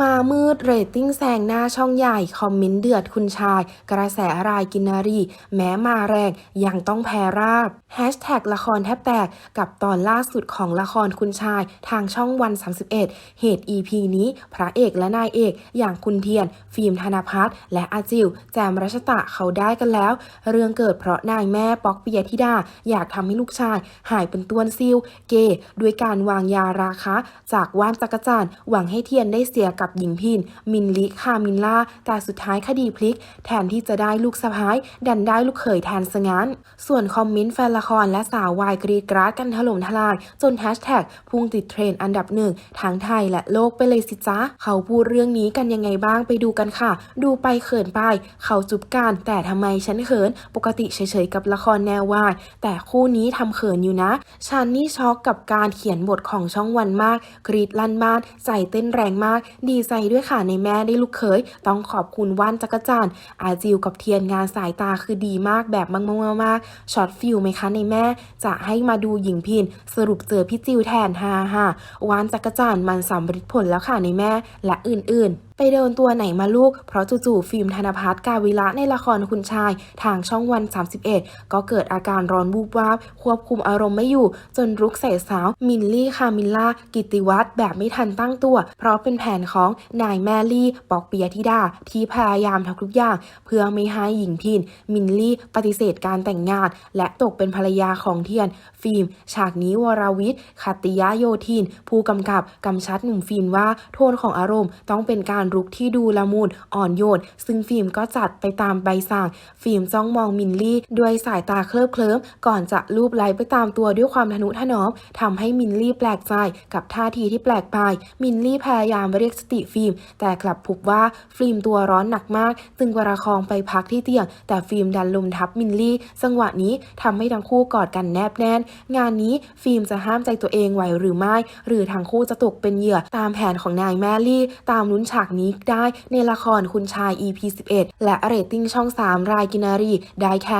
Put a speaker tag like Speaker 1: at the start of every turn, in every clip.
Speaker 1: มามืดเรตติ้งแซงหน้าช่องใหญ่ คอมเมนต์เดือดคุณชาย กระแสรายกินนารี แม้มาแรง ยังต้องแพ้ราบแฮชแท็กละครแทบแตก กับตอนล่าสุดของละครคุณชาย ทางช่องวัน 31 เหตุ EP นี้ พระเอกและนายเอก อย่างคุณเทียน ฟิล์มธนพัฒน์และอาจิว แจมรัชตะเขาได้กันแล้ว เรื่องเกิดเพราะนายแม่ป๊อกปิยธิดา อยากทำให้ลูกชาย หายเป็นต้วซิลเกด้วยการวางยาราคะ จากว่านจักรจันหวังให้เทียนได้เสียกับหญิงพิน มินลิคามินล่า แต่สุดท้ายคดีพลิก แทนที่จะได้ลูกสะพ้ายดันได้ลูกเขยแทนซะงั้น ส่วนคอมเมนต์แฟนละครและสาววายกรีกราดกันถล่มทลาย จนแฮชแท็กพุ่งติดเทรนด์อันดับหนึ่งทั้งไทยและโลกไปเลยสิจ๊ะเขาพูดเรื่องนี้กันยังไงบ้างไปดูกันค่ะ ดูไปเขินไป เขาจุบกันแต่ทำไมฉันเขิน ปกติเฉยๆกับละครแนววาย แต่คู่นี้ทำเขินอยู่นะฉันนี่ช็อกกับการเขียนบทของช่องวันมาก กรีดลั่นบ้านใจเต้นแรงมากดีใจด้วยค่ะในแม่ได้ลูกเขยต้องขอบคุณว่านจักรจันอาจิวกับเทียนงานสายตาคือดีมากแบบมากๆมากช็อตฟิลไหมคะในแม่ จะให้มาดูหญิงพิน สรุปเจอพี่จิวแทนฮ่าฮ่าว่านจักรจันมันสำเร็จผลแล้วค่ะในแม่และอื่นๆไปเดินตัวไหนมาลูก เพราะจู่ๆฟิล์มธนพัฒน์กาวิระในละครคุณชาย ทางช่องวัน 31 ก็เกิดอาการร้อนบูบวาบ ควบคุมอารมณ์ไม่อยู่ จนรุกใส่สาว มินลี่คามิลล่า กิติวัฒน์แบบไม่ทันตั้งตัว เพราะเป็นแผนของนายแมรี่ ปอกเปียธิดา ที่พยายามทำทุกอย่าง เพื่อไม่ให้หญิงพิน มินลี่ปฏิเสธการแต่งงาน และตกเป็นภรรยาของเทียน ฟิล์ม ฉากนี้วรวิทย์ขัตติยะโยธิน ผู้กำกับกำชัดหนุ่มฟิล์มว่าโทนของอารมณ์ต้องเป็นการรุกที่ดูละมุนอ่อนโยนซึ่งฟิล์มก็จัดไปตามใบสั่ง ฟิล์มจ้องมองมินลี่ด้วยสายตาเคลิบเคลิ้มก่อนจะลูบไล้ไปตามตัวด้วยความทนุถนอมทำให้มินลี่แปลกใจกับท่าทีที่แปลกไป มินลี่พยายามเรียกสติฟิล์ม แต่กลับพบว่าฟิล์มตัวร้อนหนักมาก จึงประคองไปพักที่เตียง แต่ฟิล์มดันลุมทับมินลี่ จังหวะนี้ทำให้ทั้งคู่กอดกันแนบแน่น งานนี้ฟิล์มจะห้ามใจตัวเองไหวหรือไม่ หรือทั้งคู่จะตกเป็นเหยื่อตามแผนของนายแมรี่ ตามลุ้นฉากนี้ได้ในละครคุณชาย EP 11 และเรตติ้งช่อง 3 รายกินารี ได้แค่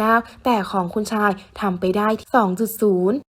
Speaker 1: 1.9 แต่ของคุณชายทำไปได้ 2.0